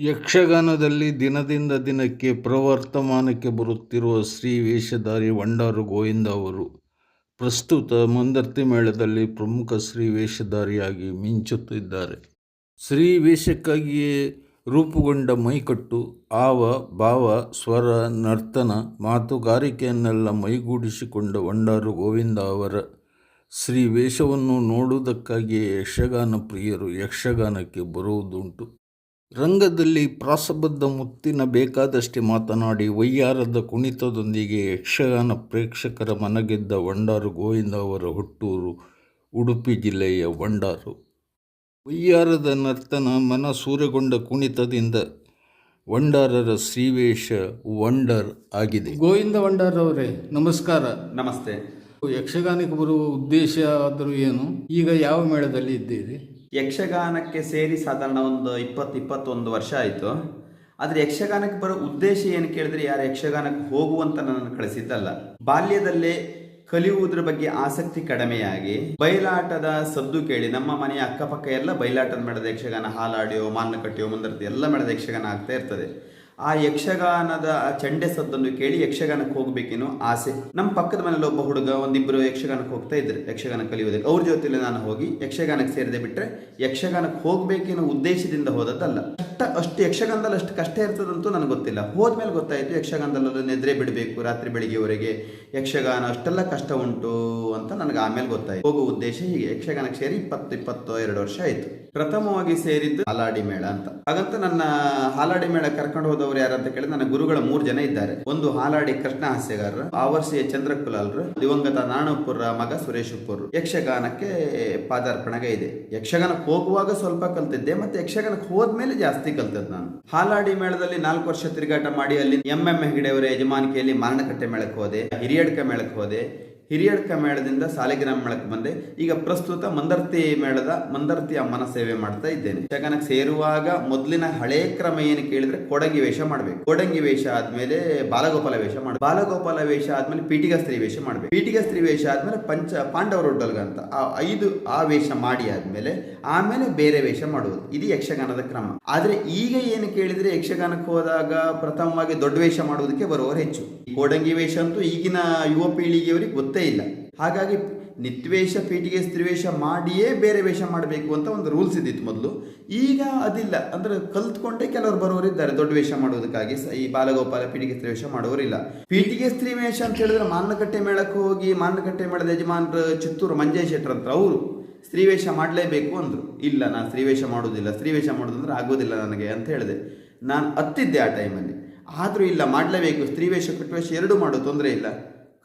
ಯಕ್ಷಗಾನದಲ್ಲಿ ದಿನದಿಂದ ದಿನಕ್ಕೆ ಪ್ರವರ್ತಮಾನಕ್ಕೆ ಬರುತ್ತಿರುವ ಶ್ರೀ ವೇಷಧಾರಿ ವಂಡಾರು ಗೋವಿಂದ ಅವರು ಪ್ರಸ್ತುತ ಮಂದರ್ತಿ ಮೇಳದಲ್ಲಿ ಪ್ರಮುಖ ಶ್ರೀ ವೇಷಧಾರಿಯಾಗಿ ಮಿಂಚುತ್ತಿದ್ದಾರೆ. ಶ್ರೀ ವೇಷಕ್ಕಾಗಿಯೇ ರೂಪುಗೊಂಡ ಮೈಕಟ್ಟು, ಆವ, ಭಾವ, ಸ್ವರ, ನರ್ತನ, ಮಾತುಗಾರಿಕೆಯನ್ನೆಲ್ಲ ಮೈಗೂಡಿಸಿಕೊಂಡ ವಂಡಾರು ಗೋವಿಂದ ಅವರ ಶ್ರೀ ವೇಷವನ್ನು ನೋಡುವುದಕ್ಕಾಗಿಯೇ ಯಕ್ಷಗಾನ ಪ್ರಿಯರು ಯಕ್ಷಗಾನಕ್ಕೆ ಬರುವುದುಂಟು. ರಂಗದಲ್ಲಿ ಪ್ರಾಸಬದ್ಧ ಮುತ್ತಿನ ಬೇಕಾದಷ್ಟೇ ಮಾತನಾಡಿ ವಯ್ಯಾರದ ಕುಣಿತದೊಂದಿಗೆ ಯಕ್ಷಗಾನ ಪ್ರೇಕ್ಷಕರ ಮನಗೆದ್ದ ವಂಡಾರು ಗೋವಿಂದ ಅವರ ಹುಟ್ಟೂರು ಉಡುಪಿ ಜಿಲ್ಲೆಯ ವಂಡಾರು ವೈಯಾರದ ನರ್ತನ ಮನ ಸೂರೆಗೊಂಡ ಕುಣಿತದಿಂದ ವಂಡಾರರ ಶ್ರೀವೇಶ ವಂಡರ್ ಆಗಿದೆ. ಗೋವಿಂದ ವಂಡಾರ್ ಅವರೇ ನಮಸ್ಕಾರ. ನಮಸ್ತೆ. ಯಕ್ಷಗಾನಕ್ಕೆ ಬರುವ ಉದ್ದೇಶ ಆದರೂ ಏನು? ಈಗ ಯಾವ ಮೇಳದಲ್ಲಿ ಇದ್ದೀರಿ? ಯಕ್ಷಗಾನಕ್ಕೆ ಸೇರಿ ಸಾಧಾರಣ ಒಂದು ಇಪ್ಪತ್ತು, ಇಪ್ಪತ್ತೊಂದು ವರ್ಷ ಆಯಿತು. ಆದರೆ ಯಕ್ಷಗಾನಕ್ಕೆ ಬರೋ ಉದ್ದೇಶ ಏನು ಕೇಳಿದ್ರೆ ಯಾರು ಯಕ್ಷಗಾನಕ್ಕೆ ಹೋಗುವಂತ ನನ್ನನ್ನು ಕಳಿಸಿದ್ದಲ್ಲ. ಬಾಲ್ಯದಲ್ಲೇ ಕಲಿಯುವುದರ ಬಗ್ಗೆ ಆಸಕ್ತಿ ಕಡಿಮೆಯಾಗಿ ಬಯಲಾಟದ ಸದ್ದು ಕೇಳಿ ನಮ್ಮ ಮನೆಯ ಅಕ್ಕಪಕ್ಕ ಎಲ್ಲ ಬಯಲಾಟದ ಮೇಡದ ಯಕ್ಷಗಾನ ಹಾಲಾಡಿಯೋ ಮಾನಕಟ್ಟಿಯೋ ಮುಂದರ್ತಿ ಎಲ್ಲ ಮೇಡದ ಯಕ್ಷಗಾನ ಆಗ್ತಾ ಇರ್ತದೆ. ಆ ಯಕ್ಷಗಾನದ ಚಂಡೆ ಸದ್ದನ್ನು ಕೇಳಿ ಯಕ್ಷಗಾನಕ್ಕೆ ಹೋಗ್ಬೇಕೇನೋ ಆಸೆ. ನಮ್ಮ ಪಕ್ಕದ ಮನೇಲಿ ಒಬ್ಬ ಹುಡುಗ ಒಂದಿಬ್ಬರು ಯಕ್ಷಗಾನಕ್ಕೆ ಹೋಗ್ತಾ ಇದ್ರು, ಯಕ್ಷಗಾನ ಕಲಿಯೋದಕ್ಕೆ ಅವ್ರ ಜೊತೆಲಿ ನಾನು ಹೋಗಿ ಯಕ್ಷಗಾನಕ್ಕೆ ಸೇರಿದೆ ಬಿಟ್ರೆ ಯಕ್ಷಗಾನಕ್ಕೆ ಹೋಗ್ಬೇಕೇನೋ ಉದ್ದೇಶದಿಂದ ಹೋದದ್ದಲ್ಲ. ಕಷ್ಟ ಅಷ್ಟು ಯಕ್ಷಗಾನದಲ್ಲಿ ಅಷ್ಟು ಕಷ್ಟ ಇರ್ತದಂತೂ ನನಗೆ ಗೊತ್ತಿಲ್ಲ. ಹೋದ್ಮೇಲೆ ಗೊತ್ತಾಯಿತು ಯಕ್ಷಗಾನದಲ್ಲೂ ನಿದ್ರೆ ಬಿಡಬೇಕು ರಾತ್ರಿ ಬೆಳಿಗ್ಗೆವರೆಗೆ. ಯಕ್ಷಗಾನ, ಅಷ್ಟೆಲ್ಲ ಕಷ್ಟ ಉಂಟು ಅಂತ ನನಗೆ ಆಮೇಲೆ ಗೊತ್ತಾಯ್ತು. ಹೋಗೋ ಉದ್ದೇಶ ಹೀಗೆ, ಯಕ್ಷಗಾನಕ್ಕೆ ಸೇರಿ ಇಪ್ಪತ್ತು ಇಪ್ಪತ್ತು, ಎರಡು ವರ್ಷ ಆಯಿತು. ಪ್ರಥಮವಾಗಿ ಸೇರಿದ್ದು ಹಾಲಾಡಿ ಮೇಳ ಅಂತ. ಹಾಗಂತ ನನ್ನ ಹಾಲಾಡಿ ಮೇಳ ಕರ್ಕೊಂಡು ಹೋದವರು ಯಾರಂತ ಕೇಳಿದ್ರೆ, ನನ್ನ ಗುರುಗಳ ಮೂರು ಜನ ಇದ್ದಾರೆ. ಒಂದು ಹಾಲಾಡಿ ಕೃಷ್ಣ ಹಾಸ್ಯಗಾರರು ಆವರ್ಸಿಯ ಚಂದ್ರಕುಲಾಲ್ರು, ದಿವಂಗತ ನಾಣಪುರ ಮಗ ಸುರೇಶ್ ಯಕ್ಷಗಾನಕ್ಕೆ ಪಾದಾರ್ಪಣೆಗೆ ಇದೆ. ಯಕ್ಷಗಾನಕ್ಕೆ ಹೋಗುವಾಗ ಸ್ವಲ್ಪ ಕಲ್ತಿದ್ದೆ, ಮತ್ತೆ ಯಕ್ಷಗಾನಕ್ಕೆ ಹೋದ್ಮೇಲೆ ಜಾಸ್ತಿ ಕಲ್ತದ್ದು ನಾನು. ಹಾಲಾಡಿ ಮೇಳದಲ್ಲಿ ನಾಲ್ಕು ವರ್ಷ ತಿರುಗಾಟ ಮಾಡಿ ಅಲ್ಲಿ ಎಂ ಎಂ ಹೆಗಡೆಯವರ ಯಜಮಾನಿಕೆಯಲ್ಲಿ ಮಾರಣಕಟ್ಟೆ ಮೇಳಕ್ಕೆ ಹೋದೆ, ಹಿರಿಯಡ್ಕ ಮೇಳಕ್ಕೆ ಹೋದೆ. ಹಿರಿಯಡ್ಕ ಮೇಳದಿಂದ ಸಾಲಿಗ್ರಾಮ ಮೇಳಕ್ಕೆ ಬಂದೆ. ಈಗ ಪ್ರಸ್ತುತ ಮಂದರ್ತಿ ಮೇಳದ ಮಂದರ್ತಿ ಅಮ್ಮನ ಸೇವೆ ಮಾಡ್ತಾ ಇದ್ದೇನೆ. ಯಕ್ಷಗಾನಕ್ಕೆ ಸೇರುವಾಗ ಮೊದಲಿನ ಹಳೆ ಕ್ರಮ ಏನು ಕೇಳಿದ್ರೆ ಕೊಡಂಗಿ ವೇಷ ಮಾಡ್ಬೇಕು. ಕೊಡಂಗಿ ವೇಷ ಆದ್ಮೇಲೆ ಬಾಲಗೋಪಾಲ ವೇಷ ಮಾಡ್ಬೇಕು. ಬಾಲಗೋಪಾಲ ವೇಷ ಆದ್ಮೇಲೆ ಪೀಟಿಗ ಸ್ತ್ರೀ ವೇಷ ಮಾಡ್ಬೇಕು. ಪೀಟಿಗ ಸ್ತ್ರೀ ವೇಷ ಆದ್ಮೇಲೆ ಪಂಚ ಪಾಂಡವರೊಡ್ಡಲ್ಗ ಅಂತ ಆ ಐದು ಆ ವೇಷ ಮಾಡಿ ಆದ್ಮೇಲೆ ಆಮೇಲೆ ಬೇರೆ ವೇಷ ಮಾಡುವುದು. ಇದು ಯಕ್ಷಗಾನದ ಕ್ರಮ. ಆದ್ರೆ ಈಗ ಏನು ಕೇಳಿದ್ರೆ ಯಕ್ಷಗಾನಕ್ಕೆ ಹೋದಾಗ ಪ್ರಥಮವಾಗಿ ದೊಡ್ಡ ವೇಷ ಮಾಡುವುದಕ್ಕೆ ಬರುವವರು ಹೆಚ್ಚು. ಕೋಡಂಗಿ ವೇಷ ಅಂತೂ ಈಗಿನ ಯುವ ಪೀಳಿಗೆಯವರಿಗೆ ಗೊತ್ತೇ ಇಲ್ಲ. ಹಾಗಾಗಿ ನಿತ್ವೇಷ ಪೀಠಿಗೆ ಸ್ತ್ರೀವೇಷ ಮಾಡಿಯೇ ಬೇರೆ ವೇಷ ಮಾಡಬೇಕು ಅಂತ ಒಂದು ರೂಲ್ಸ್ ಇದ್ದಿತ್ತು ಮೊದಲು. ಈಗ ಅದಿಲ್ಲ. ಅಂದ್ರೆ ಕಲ್ತ್ಕೊಂಡೇ ಕೆಲವರು ಬರೋರು ಇದ್ದಾರೆ. ದೊಡ್ಡ ವೇಷ ಮಾಡೋದಕ್ಕಾಗಿ ಈ ಬಾಲಗೋಪಾಲ ಪೀಠಿಗೆ ಸ್ತ್ರೀವೇಷ ಮಾಡೋರಿಲ್ಲ ಪೀಠಿಗೆ ಸ್ತ್ರೀವೇಷ ಅಂತ ಹೇಳಿದ್ರೆ ಮಾನಕಟ್ಟೆ ಮೇಳಕ್ಕೆ ಹೋಗಿ ಮಾನಕಟ್ಟೆ ಮೇಳದ ಯಜಮಾನ್ರು ಚಿತ್ತೂರು ಮಂಜೇಶ್ ಶೆಟ್ಟರ್ ಅಂತ ಅವರು ಸ್ತ್ರೀವೇಷ ಮಾಡಲೇಬೇಕು ಅಂದರು. ಇಲ್ಲ, ನಾನು ಸ್ತ್ರೀವೇಷ ಮಾಡೋದಿಲ್ಲ ಸ್ತ್ರೀವೇಷ ಮಾಡೋದಂದ್ರೆ ಆಗೋದಿಲ್ಲ ನನಗೆ ಅಂತ ಹೇಳಿದೆ. ನಾನು ಹತ್ತಿದ್ದೆ ಆ ಟೈಮಲ್ಲಿ ಆದರೂ ಇಲ್ಲ, ಮಾಡಲೇಬೇಕು. ಸ್ತ್ರೀವೇಷ ಕಟ್ಟುವೇಷ ಎರಡೂ ಮಾಡೋ ತೊಂದರೆ ಇಲ್ಲ.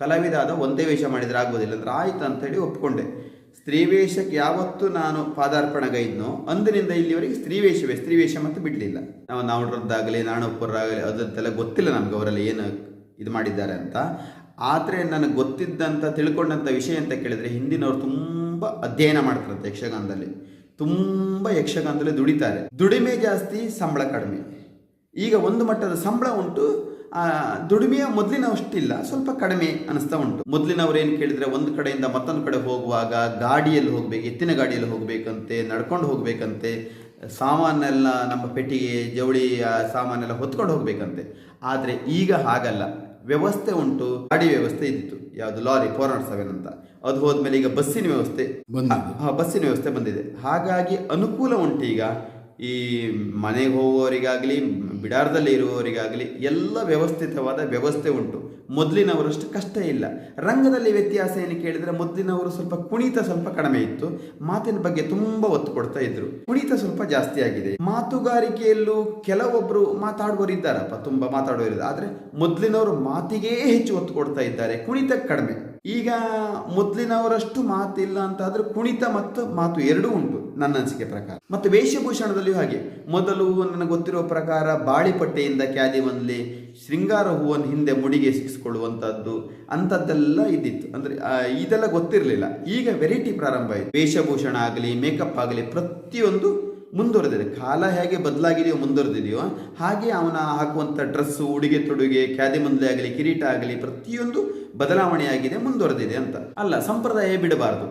ಕಲಾವಿದ ಅದು ಒಂದೇ ವೇಷ ಮಾಡಿದರೆ ಆಗೋದಿಲ್ಲ ಅಂದ್ರೆ ಆಯ್ತು ಅಂತೇಳಿ ಒಪ್ಕೊಂಡೆ. ಸ್ತ್ರೀವೇಷಕ್ಕೆ ಯಾವತ್ತು ನಾನು ಪಾದಾರ್ಪಣೆಗೈದ್ನೋ ಅಂದಿನಿಂದ ಇಲ್ಲಿವರೆಗೆ ಸ್ತ್ರೀವೇಷವೇ ಸ್ತ್ರೀವೇಷ ಮತ್ತು ಬಿಡಲಿಲ್ಲ. ನಾವು ನಾವುಡ್ರದ್ದಾಗಲಿ ನಾಣಪ್ಪರಾಗಲಿ ಅದಂತೆಲ್ಲ ಗೊತ್ತಿಲ್ಲ ನಮ್ಗೆ ಅವರೆಲ್ಲ ಏನು ಇದು ಮಾಡಿದ್ದಾರೆ ಅಂತ. ಆದರೆ ನನಗೆ ಗೊತ್ತಿದ್ದಂಥ ತಿಳ್ಕೊಂಡಂಥ ವಿಷಯ ಅಂತ ಕೇಳಿದರೆ ಹಿಂದಿನವ್ರು ತುಂಬ ಅಧ್ಯಯನ ಮಾಡ್ತಾರಂತೆ ಯಕ್ಷಗಾನದಲ್ಲಿ. ತುಂಬ ಯಕ್ಷಗಾನದಲ್ಲಿ ದುಡಿತಾರೆ. ದುಡಿಮೆ ಜಾಸ್ತಿ, ಸಂಬಳ ಕಡಿಮೆ. ಈಗ ಒಂದು ಮಟ್ಟದ ಸಂಬಳ ಉಂಟು ದುಡಿಮೆಯ ಮೊದಲಿನ ಅಷ್ಟಿಲ್ಲ ಸ್ವಲ್ಪ ಕಡಿಮೆ ಅನಿಸ್ತಾ ಉಂಟು. ಮೊದಲಿನವ್ರು ಏನು ಕೇಳಿದರೆ ಒಂದು ಕಡೆಯಿಂದ ಮತ್ತೊಂದು ಕಡೆ ಹೋಗುವಾಗ ಗಾಡಿಯಲ್ಲಿ ಹೋಗಬೇಕು ಎತ್ತಿನ ಗಾಡಿಯಲ್ಲಿ ಹೋಗಬೇಕಂತೆ ನಡ್ಕೊಂಡು ಹೋಗಬೇಕಂತೆ ಸಾಮಾನೆಲ್ಲ ನಮ್ಮ ಪೆಟ್ಟಿಗೆ ಜವಳಿ ಆ ಸಾಮಾನೆಲ್ಲ ಹೊತ್ಕೊಂಡು ಹೋಗಬೇಕಂತೆ. ಆದರೆ ಈಗ ಹಾಗಲ್ಲ. ವ್ಯವಸ್ಥೆ ಉಂಟು ಗಾಡಿ ವ್ಯವಸ್ಥೆ ಇದ್ದಿತ್ತು. ಯಾವುದು ಲಾರಿ ಫೋರ್ ನಾಟ್ ಸೆವೆನ್ ಅಂತ. ಅದು ಹೋದ್ಮೇಲೆ ಈಗ ಬಸ್ಸಿನ ವ್ಯವಸ್ಥೆ. ಬಸ್ಸಿನ ವ್ಯವಸ್ಥೆ ಬಂದಿದೆ. ಹಾಗಾಗಿ ಅನುಕೂಲ ಉಂಟು ಈಗ ಈ ಮನೆಗೆ ಹೋಗುವವರಿಗಾಗಲಿ, ಬಿಡಾರದಲ್ಲಿ ಇರುವವರಿಗಾಗಲಿ ಎಲ್ಲ ವ್ಯವಸ್ಥಿತವಾದ ವ್ಯವಸ್ಥೆ ಉಂಟು. ಮೊದಲಿನವರಷ್ಟು ಕಷ್ಟ ಇಲ್ಲ. ರಂಗದಲ್ಲಿ ವ್ಯತ್ಯಾಸ ಏನು ಕೇಳಿದರೆ ಮೊದಲಿನವರು ಸ್ವಲ್ಪ ಕುಣಿತ ಸ್ವಲ್ಪ ಕಡಿಮೆ ಇತ್ತು. ಮಾತಿನ ಬಗ್ಗೆ ತುಂಬ ಒತ್ತು ಕೊಡ್ತಾ ಇದ್ರು. ಕುಣಿತ ಸ್ವಲ್ಪ ಜಾಸ್ತಿ ಆಗಿದೆ. ಮಾತುಗಾರಿಕೆಯಲ್ಲೂ ಕೆಲವೊಬ್ಬರು ಮಾತಾಡುವರು ಇದ್ದಾರಪ್ಪ, ತುಂಬ ಮಾತಾಡುವರಿದ್ದಾರೆ ಆದರೆ ಮೊದಲಿನವರು ಮಾತಿಗೇ ಹೆಚ್ಚು ಒತ್ತು ಕೊಡ್ತಾ ಇದ್ದಾರೆ. ಕುಣಿತ ಕಡಿಮೆ. ಈಗ ಮೊದಲಿನವರಷ್ಟು ಮಾತಿಲ್ಲ ಅಂತಾದ್ರೆ ಕುಣಿತ ಮತ್ತು ಮಾತು ಎರಡೂ ಉಂಟು ನನ್ನ ಅನಿಸಿಕೆ ಪ್ರಕಾರ. ಮತ್ತು ವೇಷಭೂಷಣದಲ್ಲಿಯೂ ಹಾಗೆ. ಮೊದಲು ನನಗೆ ಗೊತ್ತಿರುವ ಪ್ರಕಾರ ಬಾಳಿಪಟ್ಟೆಯಿಂದ ಕ್ಯಾದಿ ಬಂದಲಿ ಶೃಂಗಾರ ಹೂವನ್ನು ಹಿಂದೆ ಮುಡಿಗೆ ಸಿಕ್ಕಿಸ್ಕೊಳ್ಳುವಂಥದ್ದು ಅಂಥದ್ದೆಲ್ಲ ಇದ್ದಿತ್ತು. ಅಂದರೆ ಇದೆಲ್ಲ ಗೊತ್ತಿರಲಿಲ್ಲ. ಈಗ ವೆರೈಟಿ ಪ್ರಾರಂಭ ಆಯಿತು. ವೇಷಭೂಷಣ ಆಗಲಿ ಮೇಕಪ್ ಆಗಲಿ ಪ್ರತಿಯೊಂದು ಮುಂದುವರೆದಿದೆ. ಕಾಲ ಹೇಗೆ ಬದಲಾಗಿದೆಯೋ ಮುಂದುವರೆದಿದೆಯೋ ಹಾಗೆ ಅವನ ಹಾಕುವಂಥ ಡ್ರೆಸ್ಸು ಉಡುಗೆ ತೊಡುಗೆ ಖ್ಯಾದಿ ಮುಂದೆ ಆಗಲಿ ಕಿರೀಟ ಆಗಲಿ ಪ್ರತಿಯೊಂದು ಬದಲಾವಣೆಯಾಗಿದೆ ಮುಂದುವರೆದಿದೆ ಅಂತ. ಅಲ್ಲ ಸಂಪ್ರದಾಯ ಬಿಡಬಾರದು.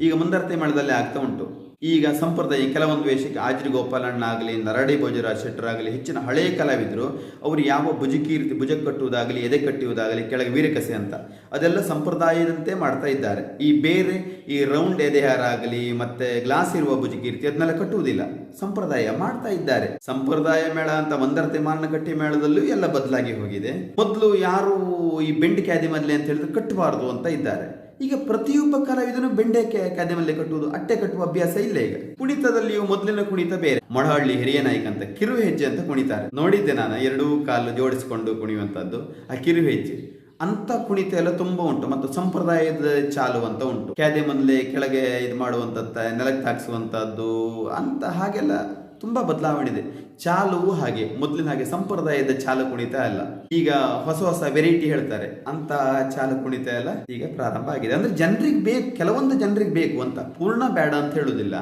ಈಗ ಮುಂದರ್ತೆ ಮಾಡಿದಲ್ಲೇ ಆಗ್ತಾ ಉಂಟು. ಈಗ ಸಂಪ್ರದಾಯ ಕೆಲವೊಂದು ವೇಷಕ್ಕೆ ಆಜ್ರಿ ಗೋಪಾಲಣ್ಣ ಆಗಲಿ ನರಡಿ ಭೋಜರಾಜ್ ಶೆಟ್ಟರಾಗಲಿ, ಹೆಚ್ಚಿನ ಹಳೆಯ ಕಲಾವಿದರು, ಅವರು ಯಾವ ಭುಜಕಿ ರೀತಿ ಭುಜ ಕಟ್ಟುವುದಾಗಲಿ, ಎದೆ ಕಟ್ಟುವುದಾಗಲಿ ಕೆಳಗೆ ವೀರಕಸೆ ಅಂತ, ಅದೆಲ್ಲ ಸಂಪ್ರದಾಯದಂತೆ ಮಾಡ್ತಾ ಇದ್ದಾರೆ. ಈ ಬೇರೆ, ಈ ರೌಂಡ್ ಎದೆಹಾರ ಆಗಲಿ ಮತ್ತೆ ಗ್ಲಾಸ್ ಇರುವ ಭುಜಕೀರ್ತಿ ಅದನ್ನೆಲ್ಲ ಕಟ್ಟುವುದಿಲ್ಲ. ಸಂಪ್ರದಾಯ ಮಾಡ್ತಾ ಇದ್ದಾರೆ. ಸಂಪ್ರದಾಯ ಮೇಳ ಅಂತ ಮಂದರತೆ ಮಾರ್ನಕಟ್ಟಿ ಮೇಳದಲ್ಲೂ ಎಲ್ಲ ಬದಲಾಗಿ ಹೋಗಿದೆ. ಮೊದಲು ಯಾರು ಈ ಬೆಂಡ್ ಕ್ಯಾದಿ ಮೊದಲೇ ಅಂತ ಹೇಳಿದ್ರೆ ಕಟ್ಟಬಾರದು ಅಂತ ಇದ್ದಾರೆ. ಈಗ ಪ್ರತಿಯೊಬ್ಬ ಕಲಾವಿದನು ಬೆಂಡೆ ಕೆ- ಕ್ಯಾದಿ ಕಟ್ಟುವುದು, ಅಟ್ಟೆ ಕಟ್ಟುವ ಅಭ್ಯಾಸ ಇಲ್ಲ ಈಗ. ಕುಣಿತದಲ್ಲಿಯೂ ಮೊದಲಿನ ಕುಣಿತ ಬೇರೆ. ಮೊಳಹಳ್ಳಿ ಹಿರಿಯ ನಾಯಕ ಅಂತ ಕಿರು ಹೆಜ್ಜೆ ಅಂತ ಕುಣಿತಾರೆ. ನೋಡಿದ್ದೆ ನಾನು, ಎರಡೂ ಕಾಲು ಜೋಡಿಸಿಕೊಂಡು ಕುಣಿಯುವಂತದ್ದು ಆ ಕಿರು ಹೆಜ್ಜೆ. ಅಂತ ಕುಣಿತ ಎಲ್ಲ ತುಂಬಾ ಉಂಟು ಮತ್ತು ಸಂಪ್ರದಾಯದ ಚಾಲು ಅಂತ ಉಂಟು. ಕ್ಯಾದೆ ಮೊದಲೇ ಕೆಳಗೆ ಇದು ಮಾಡುವಂಥದ್ದು, ನೆಲಕ್ಕೆ ತಾಗಿಸುವಂಥದ್ದು ಅಂತ ಹಾಗೆಲ್ಲ ತುಂಬಾ ಬದಲಾವಣೆ ಇದೆ. ಚಾಲುವು ಹಾಗೆ ಮೊದಲಿನ ಹಾಗೆ ಸಂಪ್ರದಾಯದ ಚಾಲು ಕುಣಿತ ಅಲ್ಲ. ಈಗ ಹೊಸ ಹೊಸ ವೆರೈಟಿ ಹೇಳ್ತಾರೆ. ಅಂತ ಚಾಲು ಕುಣಿತ ಎಲ್ಲ ಈಗ ಪ್ರಾರಂಭ ಆಗಿದೆ. ಅಂದ್ರೆ ಜನರಿಗೆ ಬೇಕು ಕೆಲವೊಂದು ಜನರಿಗೆ ಬೇಕು ಅಂತ. ಪೂರ್ಣ ಬೇಡ ಅಂತ ಹೇಳುದಿಲ್ಲ.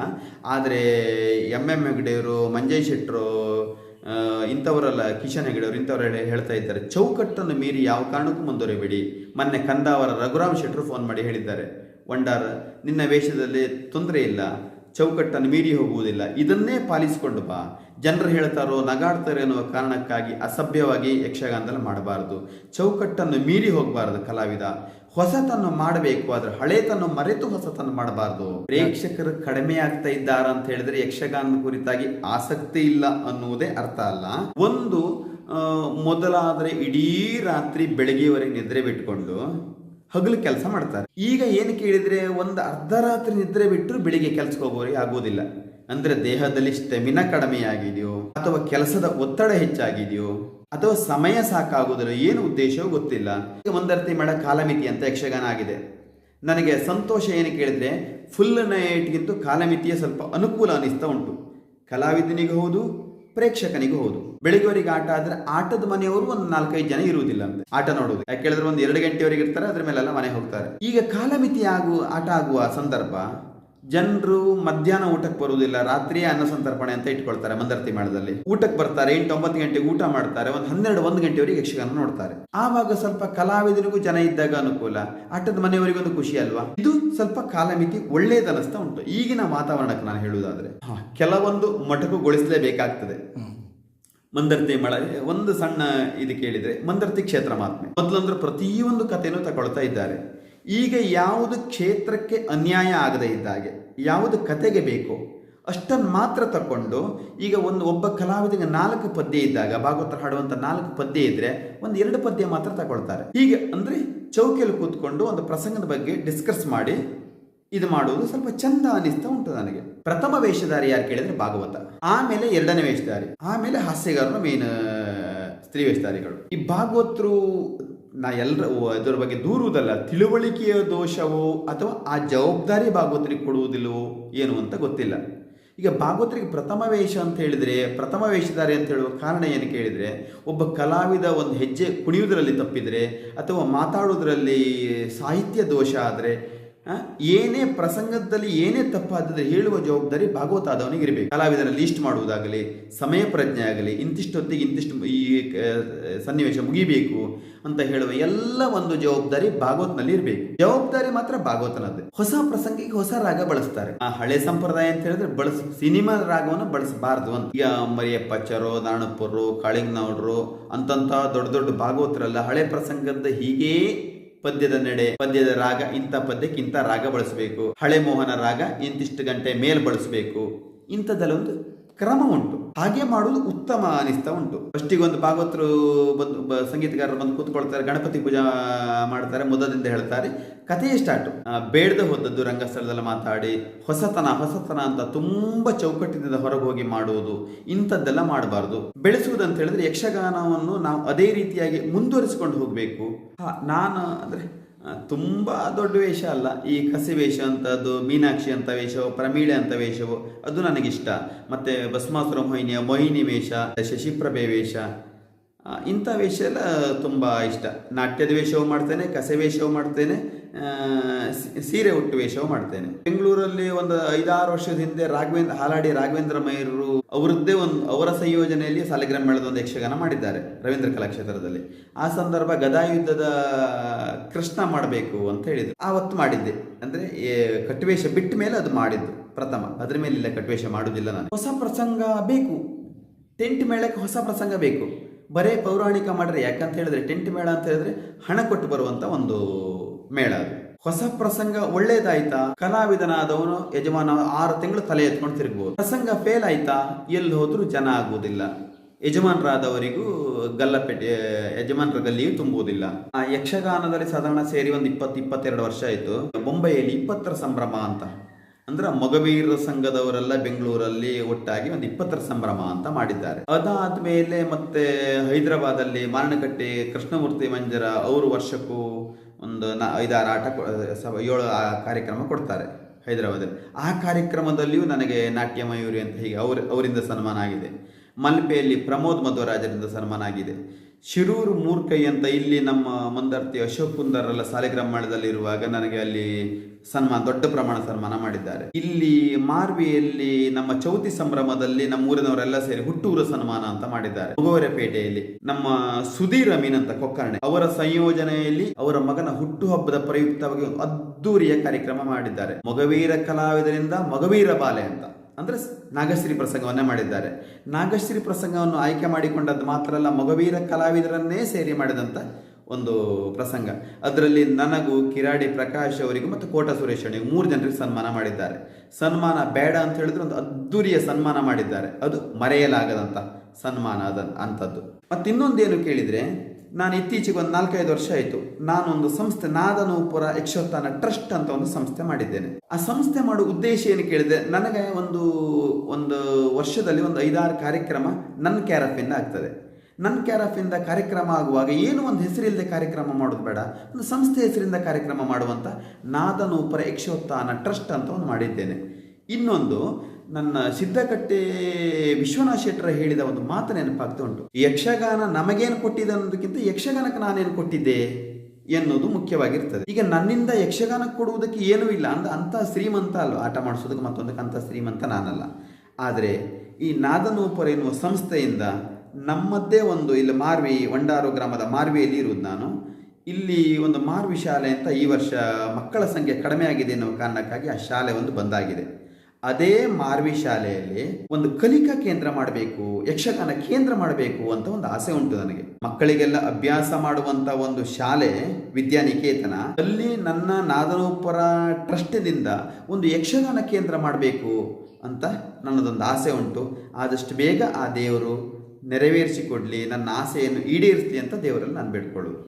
ಆದರೆ ಎಂ ಎಂ ಹೆಗ್ಡೆಯವರು ಮಂಜಯ್ ಶೆಟ್ಟರು ಆ, ಇಂಥವರೆಲ್ಲ ಕಿಶನ್ ಹೆಗ್ಡೆಯವರು ಇಂಥವ್ರು ಹೇಳ್ತಾ ಇದ್ದಾರೆ. ಚೌಕಟ್ಟನ್ನು ಮೀರಿ ಯಾವ ಕಾರಣಕ್ಕೂ ಮುಂದುವರಿಬೇಡಿ. ಮೊನ್ನೆ ಕಂದಾವರ ರಘುರಾಮ್ ಶೆಟ್ಟರು ಫೋನ್ ಮಾಡಿ ಹೇಳಿದ್ದಾರೆ. ವಂಡಾರ್ ನಿನ್ನ ವೇಷದಲ್ಲಿ ತೊಂದರೆ ಇಲ್ಲ. ಚೌಕಟ್ಟನ್ನು ಮೀರಿ ಹೋಗುವುದಿಲ್ಲ. ಇದನ್ನೇ ಪಾಲಿಸಿಕೊಂಡು ಬಾ. ಜನರು ಹೇಳ್ತಾರೋ ನಗಾಡ್ತಾರೆ ಅನ್ನುವ ಕಾರಣಕ್ಕಾಗಿ ಅಸಭ್ಯವಾಗಿ ಯಕ್ಷಗಾನದಲ್ಲಿ ಮಾಡಬಾರದು. ಚೌಕಟ್ಟನ್ನು ಮೀರಿ ಹೋಗಬಾರದು ಕಲಾವಿದ. ಹೊಸತನ್ನು ಮಾಡಬೇಕು, ಆದ್ರೆ ಹಳೇತನ್ನು ಮರೆತು ಹೊಸತನ್ನು ಮಾಡಬಾರದು. ಪ್ರೇಕ್ಷಕರು ಕಡಿಮೆ ಆಗ್ತಾ ಇದ್ದಾರ ಅಂತ ಹೇಳಿದ್ರೆ ಯಕ್ಷಗಾನ ಕುರಿತಾಗಿ ಆಸಕ್ತಿ ಇಲ್ಲ ಅನ್ನುವುದೇ ಅರ್ಥ ಅಲ್ಲ. ಒಂದು ಮೊದಲಾದ್ರೆ ಇಡೀ ರಾತ್ರಿ ಬೆಳಗ್ಗೆವರೆಗೆ ನಿದ್ರೆ ಬಿಟ್ಕೊಂಡು ಹಗಲು ಕೆಲಸ ಮಾಡ್ತಾರೆ. ಈಗ ಏನು ಕೇಳಿದ್ರೆ ಒಂದು ಅರ್ಧ ರಾತ್ರಿ ನಿದ್ರೆ ಬಿಟ್ಟರು ಬೆಳಿಗ್ಗೆ ಕೆಲ್ಸಕ್ಕೆ ಹೋಗೋರಿಗೆ ಆಗೋದಿಲ್ಲ ಅಂದ್ರೆ ದೇಹದಲ್ಲಿ ಸ್ಟೆಮಿನ ಕಡಿಮೆ ಆಗಿದೆಯೋ ಅಥವಾ ಕೆಲಸದ ಒತ್ತಡ ಹೆಚ್ಚಾಗಿದೆಯೋ, ಅಥವಾ ಸಮಯ ಸಾಕಾಗುವುದಿಲ್ಲ, ಏನು ಉದ್ದೇಶವೋ ಗೊತ್ತಿಲ್ಲ. ಈಗ ಒಂದರ್ತಿ ಮಾಡ ಕಾಲಮಿತಿ ಅಂತ ಯಕ್ಷಗಾನ ಆಗಿದೆ. ನನಗೆ ಸಂತೋಷ ಏನು ಕೇಳಿದ್ರೆ ಫುಲ್ ನೈಟ್ಗಿಂತ ಕಾಲಮಿತಿಯ ಸ್ವಲ್ಪ ಅನುಕೂಲ ಅನಿಸ್ತಾ ಉಂಟು. ಕಲಾವಿದನಿಗೂ ಹೌದು, ಪ್ರೇಕ್ಷಕನಿಗೂ ಹೌದು. ಬೆಳಿಗ್ಗೆವರೆಗೆ ಆಟ ಆದ್ರೆ ಆಟದ ಮನೆಯವರು ಒಂದು ನಾಲ್ಕೈದು ಜನ ಇರುವುದಿಲ್ಲ ಅಂತ. ಆಟ ನೋಡುವುದು. ಯಾಕೆ ಹೇಳಿದ್ರೆ ಒಂದು ಎರಡು ಗಂಟೆವರೆಗೆ ಇರ್ತಾರೆ ಅದ್ರ ಮೇಲೆಲ್ಲ ಮನೆ ಹೋಗ್ತಾರೆ. ಈಗ ಕಾಲಮಿತಿ ಆಗುವ ಆಟ ಆಗುವ ಸಂದರ್ಭ ಜನರು ಮಧ್ಯಾಹ್ನ ಊಟಕ್ಕೆ ಬರುವುದಿಲ್ಲ ರಾತ್ರಿಯ ಅನ್ನ ಸಂತರ್ಪಣೆ ಅಂತ ಇಟ್ಕೊಳ್ತಾರೆ ಮಂದರ್ತಿ ಮೇಳದಲ್ಲಿ. ಊಟಕ್ಕೆ ಬರ್ತಾರೆ ಎಂಟು ಒಂಬತ್ತು ಗಂಟೆಗೆ ಊಟ ಮಾಡ್ತಾರೆ ಒಂದು ಹನ್ನೆರಡು ಒಂದು ಗಂಟೆವರೆಗೆ ಯಕ್ಷಗಾನ ನೋಡ್ತಾರೆ. ಆವಾಗ ಸ್ವಲ್ಪ ಕಲಾವಿದರಿಗೂ ಜನ ಇದ್ದಾಗ ಅನುಕೂಲ. ಆಟದ ಮನೆಯವರಿಗೂ ಒಂದು ಖುಷಿ ಅಲ್ವಾ? ಇದು ಸ್ವಲ್ಪ ಕಾಲಮಿತಿ ಒಳ್ಳೇದನಿಸ್ತಾ ಉಂಟು. ಈಗಿನ ವಾತಾವರಣಕ್ಕೆ ನಾನು ಹೇಳುವುದಾದ್ರೆ ಕೆಲವೊಂದು ಕೆಲವೊಂದು ಮೊಟಕುಗೊಳಿಸಲೇಬೇಕಾಗ್ತದೆ. ಮಂದರ್ತಿ ಮಳ, ಒಂದು ಸಣ್ಣ ಇದು ಕೇಳಿದರೆ, ಮಂದರ್ತಿ ಕ್ಷೇತ್ರ ಮಾತ್ಮೆ ಮೊದಲಂದ್ರೆ ಪ್ರತಿಯೊಂದು ಕಥೆನೂ ತಗೊಳ್ತಾ ಇದ್ದಾರೆ. ಈಗ ಯಾವುದು ಕ್ಷೇತ್ರಕ್ಕೆ ಅನ್ಯಾಯ ಆಗದೇ ಇದ್ದಾಗೆ, ಯಾವುದು ಕತೆಗೆ ಬೇಕೋ ಅಷ್ಟನ್ನು ಮಾತ್ರ ತಕೊಂಡು ಈಗ ಒಂದು ಒಬ್ಬ ಕಲಾವಿದಿಗೆ ನಾಲ್ಕು ಪದ್ಯ ಇದ್ದಾಗ, ಭಾಗವತರ ಹಾಡುವಂಥ ನಾಲ್ಕು ಪದ್ಯ ಇದ್ದರೆ ಒಂದು ಎರಡು ಪದ್ಯ ಮಾತ್ರ ತಗೊಳ್ತಾರೆ. ಹೀಗೆ ಅಂದರೆ ಚೌಕಿಯಲ್ಲಿ ಕೂತ್ಕೊಂಡು ಒಂದು ಪ್ರಸಂಗದ ಬಗ್ಗೆ ಡಿಸ್ಕಸ್ ಮಾಡಿ ಇದು ಮಾಡುವುದು ಸ್ವಲ್ಪ ಚಂದ ಅನಿಸ್ತಾ ಉಂಟು ನನಗೆ. ಪ್ರಥಮ ವೇಷಧಾರಿ ಯಾರು ಕೇಳಿದ್ರೆ ಭಾಗವತ. ಆಮೇಲೆ ಎರಡನೇ ವೇಷಧಾರಿ. ಆಮೇಲೆ ಹಾಸ್ಯಗಾರರು ಮೇನ್ ಸ್ತ್ರೀ ವೇಷಧಾರಿಗಳು. ಈ ಭಾಗವತರು ನಾ ಎಲ್ಲರ ಇದರ ಬಗ್ಗೆ ದೂರುವುದಲ್ಲ, ತಿಳುವಳಿಕೆಯ ದೋಷವೋ ಅಥವಾ ಆ ಜವಾಬ್ದಾರಿ ಭಾಗವತರಿಗೆ ಕೊಡುವುದಿಲ್ಲವೋ ಏನು ಅಂತ ಗೊತ್ತಿಲ್ಲ. ಈಗ ಭಾಗವತರಿಗೆ ಪ್ರಥಮ ವೇಷ ಅಂತ ಹೇಳಿದ್ರೆ, ಪ್ರಥಮ ವೇಷಧಾರಿ ಅಂತ ಹೇಳುವ ಕಾರಣ ಏನು ಕೇಳಿದ್ರೆ, ಒಬ್ಬ ಕಲಾವಿದ ಒಂದು ಹೆಜ್ಜೆ ಕುಣಿಯುವುದರಲ್ಲಿ ತಪ್ಪಿದ್ರೆ ಅಥವಾ ಮಾತಾಡುವುದರಲ್ಲಿ ಸಾಹಿತ್ಯ ದೋಷ ಆದರೆ ಏನೇ ಪ್ರಸಂಗದಲ್ಲಿ ಏನೇ ತಪ್ಪಾದರೆ ಹೇಳುವ ಜವಾಬ್ದಾರಿ ಭಾಗವತ ಆದವನಿಗೆ ಇರಬೇಕು ಕಲಾವಿದರ ಲೀಸ್ಟ್ ಮಾಡುವುದಾಗಲಿ, ಸಮಯ ಪ್ರಜ್ಞೆ ಆಗಲಿ, ಇಂತಿಷ್ಟೊತ್ತಿಗೆ ಇಂತಿಷ್ಟು ಈ ಸನ್ನಿವೇಶ ಮುಗಿಬೇಕು ಅಂತ ಹೇಳುವ ಎಲ್ಲ ಒಂದು ಜವಾಬ್ದಾರಿ ಭಾಗವತ್ನಲ್ಲಿ ಇರಬೇಕು ಜವಾಬ್ದಾರಿ ಮಾತ್ರ ಭಾಗವತನದ್ದು. ಹೊಸ ಪ್ರಸಂಗಕ್ಕೆ ಹೊಸ ರಾಗ ಬಳಸ್ತಾರೆ. ಆ ಹಳೆ ಸಂಪ್ರದಾಯ ಅಂತ ಹೇಳಿದ್ರೆ ಬಳಸ, ಸಿನಿಮಾ ರಾಗವನ್ನು ಬಳಸಬಾರದು ಅಂತ. ಈಗ ಮರಿಯಪ್ಪಚ್ಚರು ನಾಣಪ್ಪರು ಕಾಳಿಂಗ್ನವ್ರು ಅಂತಂತ ದೊಡ್ಡ ದೊಡ್ಡ ಭಾಗವತರಲ್ಲ ಹಳೆ ಪ್ರಸಂಗದ ಹೀಗೇ ಪದ್ಯದ ನಡೆ, ಪದ್ಯದ ರಾಗ, ಇಂಥ ಪದ್ಯಕ್ಕಿಂತ ರಾಗ ಬಳಸಬೇಕು. ಹಳೆ ಮೋಹನ ರಾಗ ಇಂತಿಷ್ಟು ಗಂಟೆ ಮೇಲ್ ಬಳಸಬೇಕು. ಇಂಥದ್ದೆಲ್ಲ ಒಂದು ಕ್ರಮ ಉಂಟು ಹಾಗೆ ಮಾಡುವುದು ಉತ್ತಮ ಅನಿಸ್ತಾ ಉಂಟು ಫಸ್ಟಿಗೆ ಒಂದು ಭಾಗವತರು ಬಂದು ಸಂಗೀತಗಾರರು ಬಂದು ಕೂತ್ಕೊಳ್ತಾರೆ, ಗಣಪತಿ ಪೂಜಾ ಮಾಡ್ತಾರೆ, ಮೊದಲಿಂದ ಹೇಳ್ತಾರೆ. ಕಥೆಯೇ ಸ್ಟಾರ್ಟ್. ಬೇಡದ ಹೋದದ್ದು ರಂಗಸ್ಥಳದಲ್ಲಿ ಮಾತಾಡಿ, ಹೊಸತನ ಹೊಸತನ ಅಂತ ತುಂಬ ಚೌಕಟ್ಟಿನಿಂದ ಹೊರಗೆ ಹೋಗಿ ಮಾಡುವುದು, ಇಂಥದ್ದೆಲ್ಲ ಮಾಡಬಾರ್ದು. ಬೆಳೆಸುವುದಂತ ಹೇಳಿದ್ರೆ ಯಕ್ಷಗಾನವನ್ನು ನಾವು ಅದೇ ರೀತಿಯಾಗಿ ಮುಂದುವರಿಸಿಕೊಂಡು ಹೋಗಬೇಕು. ನಾನು ಅಂದ್ರೆ ತುಂಬಾ ದೊಡ್ಡ ವೇಷ ಅಲ್ಲ. ಈ ಕಸಿ ವೇಷ ಅಂತದ್ದು, ಮೀನಾಕ್ಷಿ ಅಂತ ವೇಷವು, ಪ್ರಮೀಳೆ ಅಂತ ವೇಷವು, ಅದು ನನಗಿಷ್ಟ. ಮತ್ತು ಭಸ್ಮಾಸುರ ಮೋಹಿನಿಯ ಮೋಹಿನಿ ವೇಷ, ಶಶಿಪ್ರಭೆ ವೇಷ ಇಂಥ ವೇಷ ಎಲ್ಲ ತುಂಬ ಇಷ್ಟ. ನಾಟ್ಯದ ವೇಷವು ಮಾಡ್ತೇನೆ, ಕಸೆ ವೇಷವೂ ಮಾಡ್ತೇನೆ. ಸೀರೆ ಉಟ್ಟು ವೇಷವು ಮಾಡ್ತೇನೆ. ಬೆಂಗಳೂರಲ್ಲಿ ಒಂದು ಐದಾರು ವರ್ಷದ ಹಿಂದೆ ರಾಘವೇಂದ್ರ, ಹಾಲಾಡಿ ರಾಘವೇಂದ್ರ ಮೈರರು ಅವರದ್ದೇ ಒಂದು, ಅವರ ಸಂಯೋಜನೆಯಲ್ಲಿ ಸಾಲಿಗ್ರಾಮ ಮೇಳದ ಒಂದು ಯಕ್ಷಗಾನ ಮಾಡಿದ್ದಾರೆ ರವೀಂದ್ರ ಕಲಾಕ್ಷೇತ್ರದಲ್ಲಿ. ಆ ಸಂದರ್ಭ ಗದಾಯುದ್ಧದ ಕೃಷ್ಣ ಮಾಡಬೇಕು ಅಂತ ಹೇಳಿದ್ರು. ಆವತ್ತು ಮಾಡಿದ್ದೆ. ಅಂದ್ರೆ ಕಟ್ಟುವೇಷ ಬಿಟ್ಟ ಮೇಲೆ ಅದು ಮಾಡಿದ್ದು, ಪ್ರಥಮ. ಅದ್ರ ಮೇಲೆ ಇಲ್ಲ, ಕಟ್ಟುವೇಷ ಮಾಡುವುದಿಲ್ಲ ನಾನು. ಹೊಸ ಪ್ರಸಂಗ ಬೇಕು. ಟೆಂಟ್ ಮೇಳಕ್ಕೆ ಹೊಸ ಪ್ರಸಂಗ ಬೇಕು. ಬರೇ ಪೌರಾಣಿಕ ಮಾಡ್ರೆ ಯಾಕಂತ ಹೇಳಿದ್ರೆ, ಟೆಂಟ್ ಮೇಳ ಅಂತ ಹೇಳಿದ್ರೆ ಹಣ ಕೊಟ್ಟು ಬರುವಂತ ಒಂದು ಮೇಳ ಅದು. ಹೊಸ ಪ್ರಸಂಗ ಒಳ್ಳೇದಾಯ್ತಾ? ಕಲಾವಿದನಾದವನು ಯಜಮಾನ ಆರು ತಿಂಗಳು ತಲೆ ಎತ್ಕೊಂಡು ತಿರುಗಬಹುದು ಪ್ರಸಂಗ ಫೇಲ್ ಆಯ್ತಾ? ಎಲ್ಲಿ ಹೋದ್ರೂ ಜನ ಆಗುವುದಿಲ್ಲ. ಯಜಮಾನರಾದವರಿಗೂ ಗಲ್ಲಪೆಟ್ಟೆ ಯಜಮಾನರ ಗಲ್ಲಿಯೂ ತುಂಬುವುದಿಲ್ಲ. ಆ ಯಕ್ಷಗಾನದಲ್ಲಿ ಸಾಧಾರಣ ಸೇರಿ ಒಂದು ಇಪ್ಪತ್ತು, ಇಪ್ಪತ್ತೆರಡು ವರ್ಷ ಆಯ್ತು. ಮುಂಬೈಯಲ್ಲಿ ಇಪ್ಪತ್ತರ ಸಂಭ್ರಮ ಅಂತ. ಅಂದ್ರೆ ಮೊಗವೀರ ಸಂಘದವರೆಲ್ಲ ಬೆಂಗಳೂರಲ್ಲಿ ಒಟ್ಟಾಗಿ ಒಂದು ಇಪ್ಪತ್ತರ ಸಂಭ್ರಮ ಅಂತ ಮಾಡಿದ್ದಾರೆ. ಅದಾದ್ಮೇಲೆ ಮತ್ತೆ ಹೈದರಾಬಾದಲ್ಲಿ ಮಾರಣಕಟ್ಟೆ ಕೃಷ್ಣಮೂರ್ತಿ ಮಂಜರ, ಅವರು ವರ್ಷಕ್ಕೂ ಒಂದು ನಾ ಐದಾರು ಆಟ ಕೊ- ಸ- ಏಳು ಕಾರ್ಯಕ್ರಮ ಕೊಡ್ತಾರೆ ಹೈದರಾಬಾದಲ್ಲಿ. ಆ ಕಾರ್ಯಕ್ರಮದಲ್ಲಿಯೂ ನನಗೆ ನಾಟ್ಯ ಮಯೂರಿ ಅಂತ ಹೀಗೆ ಅವ್ರ, ಅವರಿಂದ ಸನ್ಮಾನ ಆಗಿದೆ. ಮಲ್ಪೆಯಲ್ಲಿ ಪ್ರಮೋದ್ ಮಧ್ವರಾಜರಿಂದ ಸನ್ಮಾನ ಆಗಿದೆ. ಶಿರೂರು ಮೂರ್ಕೈ ಅಂತ ಇಲ್ಲಿ ನಮ್ಮ ಮಂದರ್ತಿ ಅಶೋಕ್ ಕುಂದರ್ ಎಲ್ಲ ಸಾಲಿಗ್ರಾಮ ಮಾಡದಲ್ಲಿ ಇರುವಾಗ ನನಗೆ ಅಲ್ಲಿ ಸನ್ಮಾನ, ದೊಡ್ಡ ಪ್ರಮಾಣ ಸನ್ಮಾನ ಮಾಡಿದ್ದಾರೆ. ಇಲ್ಲಿ ಮಾರ್ವಿಯಲ್ಲಿ ನಮ್ಮ ಚೌತಿ ಸಂಭ್ರಮದಲ್ಲಿ ನಮ್ಮ ಊರಿನವರೆಲ್ಲ ಸೇರಿ ಹುಟ್ಟೂರ ಸನ್ಮಾನ ಅಂತ ಮಾಡಿದ್ದಾರೆ. ಮುಗೋರೆಪೇಟೆಯಲ್ಲಿ ನಮ್ಮ ಸುಧೀರ್ ಅಮೀನ್ ಅಂತ ಕೊಕ್ಕರ್ಣೆ, ಅವರ ಸಂಯೋಜನೆಯಲ್ಲಿ ಅವರ ಮಗನ ಹುಟ್ಟುಹಬ್ಬದ ಪ್ರಯುಕ್ತವಾಗಿ ಒಂದು ಅದ್ದೂರಿಯ ಕಾರ್ಯಕ್ರಮ ಮಾಡಿದ್ದಾರೆ. ಮೊಗವೀರ ಕಲಾವಿದರಿಂದ ಮೊಗವೀರ ಬಾಲೆ ಅಂತ. ಅಂದ್ರೆ ನಾಗಶ್ರೀ ಪ್ರಸಂಗವನ್ನೇ ಮಾಡಿದ್ದಾರೆ. ನಾಗಶ್ರೀ ಪ್ರಸಂಗವನ್ನು ಆಯ್ಕೆ ಮಾಡಿಕೊಂಡದ್ದು ಮಾತ್ರ ಅಲ್ಲ, ಮೊಗವೀರ ಕಲಾವಿದರನ್ನೇ ಸೇರಿ ಮಾಡಿದಂಥ ಒಂದು ಪ್ರಸಂಗ. ಅದರಲ್ಲಿ ನನಗೂ, ಕಿರಾಡಿ ಪ್ರಕಾಶ್ ಅವರಿಗೂ ಮತ್ತು ಕೋಟ ಸುರೇಶ್ ಅವರಿಗೆ ಮೂರು ಜನರಿಗೆ ಸನ್ಮಾನ ಮಾಡಿದ್ದಾರೆ. ಸನ್ಮಾನ ಬೇಡ ಅಂತ ಹೇಳಿದ್ರೆ ಒಂದು ಅದ್ದೂರಿಯ ಸನ್ಮಾನ ಮಾಡಿದ್ದಾರೆ. ಅದು ಮರೆಯಲಾಗದಂಥ ಸನ್ಮಾನ ಅದ, ಅಂಥದ್ದು. ಏನು ಕೇಳಿದ್ರೆ ನಾನು ಇತ್ತೀಚೆಗೆ ಒಂದು ನಾಲ್ಕೈದು ವರ್ಷ ಆಯಿತು. ನಾನೊಂದು ಸಂಸ್ಥೆ, ನಾದನೂಪುರ ಯಕ್ಷೋತ್ಥಾನ ಟ್ರಸ್ಟ್ ಅಂತ ಒಂದು ಸಂಸ್ಥೆ ಮಾಡಿದ್ದೇನೆ. ಆ ಸಂಸ್ಥೆ ಮಾಡುವ ಉದ್ದೇಶ ಏನು ಕೇಳಿದೆ ನನಗೆ ಒಂದು ಒಂದು ವರ್ಷದಲ್ಲಿ ಒಂದು ಐದಾರು ಕಾರ್ಯಕ್ರಮ ನನ್ನ ಕ್ಯಾರಫಿಂದ ಆಗ್ತದೆ. ನನ್ನ ಕ್ಯಾರಫಿಂದ ಕಾರ್ಯಕ್ರಮ ಆಗುವಾಗ ಏನು ಒಂದು ಹೆಸರಿಲ್ಲದೆ ಕಾರ್ಯಕ್ರಮ ಮಾಡೋದು ಬೇಡ, ಒಂದು ಸಂಸ್ಥೆ ಹೆಸರಿಂದ ಕಾರ್ಯಕ್ರಮ ಮಾಡುವಂಥ ನಾದನೂಪುರ ಯಕ್ಷೋತ್ಥಾನ ಟ್ರಸ್ಟ್ ಅಂತ ಒಂದು ಮಾಡಿದ್ದೇನೆ. ಇನ್ನೊಂದು ನನ್ನ ಸಿದ್ಧಕಟ್ಟೆ ವಿಶ್ವನಾಥ್ ಶೆಟ್ಟರ ಹೇಳಿದ ಒಂದು ಮಾತು ನೆನಪಾಗ್ತಾ ಉಂಟು. ಯಕ್ಷಗಾನ ನಮಗೇನು ಕೊಟ್ಟಿದೆ ಅನ್ನೋದಕ್ಕಿಂತ ಯಕ್ಷಗಾನಕ್ಕೆ ನಾನೇನು ಕೊಟ್ಟಿದ್ದೆ ಎನ್ನುವುದು ಮುಖ್ಯವಾಗಿರ್ತದೆ. ಈಗ ನನ್ನಿಂದ ಯಕ್ಷಗಾನ ಕೊಡುವುದಕ್ಕೆ ಏನೂ ಇಲ್ಲ ಅಂದ ಅಂತ ಶ್ರೀಮಂತ ಅಲ್ಲ ಆಟ ಮಾಡಿಸೋದಕ್ಕೆ ಮತ್ತೊಂದಕ್ಕೆ ಅಂಥ ಶ್ರೀಮಂತ ನಾನಲ್ಲ. ಆದರೆ ಈ ನಾದನೂಪರ ಎನ್ನುವ ಸಂಸ್ಥೆಯಿಂದ ನಮ್ಮದ್ದೇ ಒಂದು ಇಲ್ಲಿ ಮಾರ್ವಿ, ವಂಡಾರು ಗ್ರಾಮದ ಮಾರ್ವಿಯಲ್ಲಿ ಇರುವುದು ನಾನು. ಇಲ್ಲಿ ಒಂದು ಮಾರ್ವಿ ಶಾಲೆ ಅಂತ ಈ ವರ್ಷ ಮಕ್ಕಳ ಸಂಖ್ಯೆ ಕಡಿಮೆ ಆಗಿದೆ ಎನ್ನುವ ಕಾರಣಕ್ಕಾಗಿ ಆ ಶಾಲೆ ಒಂದು ಬಂದಾಗಿದೆ ಅದೇ ಮಾರ್ವಿ ಶಾಲೆಯಲ್ಲಿ ಒಂದು ಕಲಿಕಾ ಕೇಂದ್ರ ಮಾಡಬೇಕು, ಯಕ್ಷಗಾನ ಕೇಂದ್ರ ಮಾಡಬೇಕು ಅಂತ ಒಂದು ಆಸೆ ಉಂಟು ನನಗೆ. ಮಕ್ಕಳಿಗೆಲ್ಲ ಅಭ್ಯಾಸ ಮಾಡುವಂತ ಒಂದು ಶಾಲೆ ವಿದ್ಯಾನಿಕೇತನ, ಅಲ್ಲಿ ನನ್ನ ನಾದನೋಪರ ಟ್ರಸ್ಟ್ನಿಂದ ಒಂದು ಯಕ್ಷಗಾನ ಕೇಂದ್ರ ಮಾಡಬೇಕು ಅಂತ ನನ್ನದೊಂದು ಆಸೆ ಉಂಟು. ಆದಷ್ಟು ಬೇಗ ಆ ದೇವರು ನೆರವೇರಿಸಿಕೊಡ್ಲಿ, ನನ್ನ ಆಸೆಯನ್ನು ಈಡೇರಿಸಲಿ ಅಂತ ದೇವರಲ್ಲಿ ನಾನು ಬೇಡ್ಕೊಳ್ಳೋದು